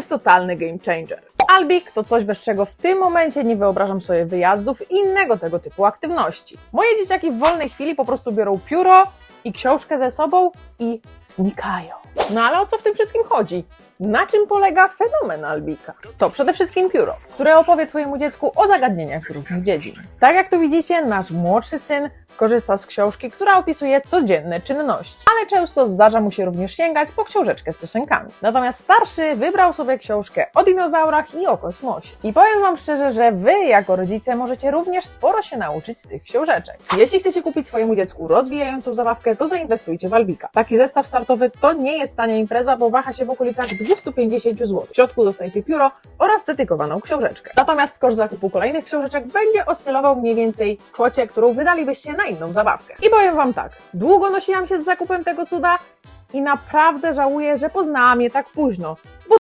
jest totalny game changer. Albik to coś, bez czego w tym momencie nie wyobrażam sobie wyjazdów i innego tego typu aktywności. Moje dzieciaki w wolnej chwili po prostu biorą pióro i książkę ze sobą i znikają. No ale o co w tym wszystkim chodzi? Na czym polega fenomen Albika? To przede wszystkim pióro, które opowie Twojemu dziecku o zagadnieniach z różnych dziedzin. Tak jak tu widzicie, nasz młodszy syn korzysta z książki, która opisuje codzienne czynności, ale często zdarza mu się również sięgać po książeczkę z piosenkami. Natomiast starszy wybrał sobie książkę o dinozaurach i o kosmosie. I powiem Wam szczerze, że Wy jako rodzice możecie również sporo się nauczyć z tych książeczek. Jeśli chcecie kupić swojemu dziecku rozwijającą zabawkę, to zainwestujcie w Albika. Taki zestaw startowy to nie jest tania impreza, bo waha się w okolicach 250 zł. W środku dostajecie pióro oraz dedykowaną książeczkę. Natomiast koszt zakupu kolejnych książeczek będzie oscylował mniej więcej kwocie, którą wydalibyście na inną zabawkę. I powiem Wam tak, długo nosiłam się z zakupem tego cuda i naprawdę żałuję, że poznałam je tak późno,